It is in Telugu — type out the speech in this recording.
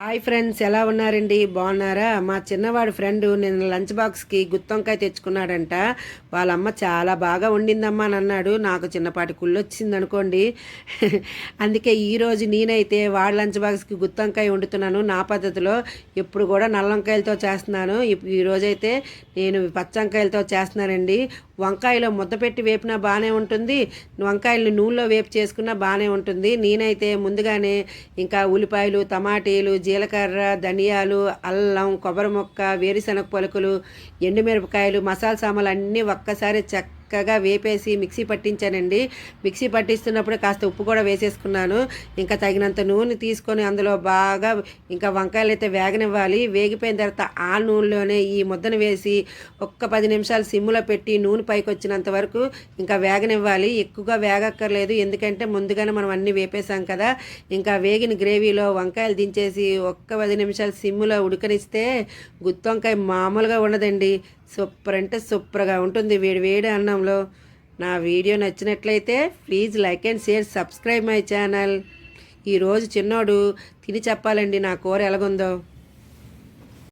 హాయ్ ఫ్రెండ్స్ ఎలా ఉన్నారండి? బాగున్నారా? మా చిన్నవాడు ఫ్రెండ్ నేను లంచ్ బాక్స్కి గుత్తొంకాయ తెచ్చుకున్నాడంట. వాళ్ళమ్మ చాలా బాగా వండిందమ్మా అని అన్నాడు. నాకు చిన్నపాటి కుళ్ళు వచ్చింది అనుకోండి అందుకే ఈరోజు నేనైతే వాడి లంచ్ బాక్స్కి గుత్తొంకాయ వండుతున్నాను. నా పద్ధతిలో ఎప్పుడు కూడా నల్లంకాయలతో చేస్తున్నాను. ఈరోజైతే నేను పచ్చంకాయలతో చేస్తున్నానండి. వంకాయలో ముద్ద పెట్టి వేపినా బాగానే ఉంటుంది. వంకాయలు నూనెలో వేపు చేసుకున్నా బాగానే ఉంటుంది. నేనైతే ముందుగానే ఇంకా ఉల్లిపాయలు టమాటీలు జీలకర్ర ధనియాలు అల్లం కొబ్బరి మొక్క వేరుశనగ పలుకులు ఎండుమిరపకాయలు మసాలా సామాన్లు అన్నీ ఒక్కసారి చక్కగా వేపేసి మిక్సీ పట్టించానండి. మిక్సీ పట్టిస్తున్నప్పుడు కాస్త ఉప్పు కూడా వేసేసుకున్నాను. ఇంకా తగినంత నూనె తీసుకొని అందులో బాగా ఇంకా వంకాయలు అయితే వేగనివ్వాలి. వేగిపోయిన తర్వాత ఆ నూనెలోనే ఈ ముద్దను వేసి ఒక్క పది నిమిషాలు సిమ్లో పెట్టి నూనె పైకి వచ్చినంత వరకు ఇంకా వేగనివ్వాలి. ఎక్కువగా వేగక్కర్లేదు. ఎందుకంటే ముందుగానే మనం అన్నీ వేపేసాం కదా. ఇంకా వేగిన గ్రేవీలో వంకాయలు దించేసి ఒక్క పది నిమిషాలు సిమ్లో ఉడకనిస్తే గుత్తొంకాయ మామూలుగా ఉండదండి. సూపర్ అంటే సూపర్గా ఉంటుంది. వేడి వేడి అన్నం అన్నంలో నా వీడియో నచ్చినట్లయితే please like and share subscribe my channel. ఈరోజు చిన్నోడు తిని చెప్పాలండి నా కూర ఎలాగుందో.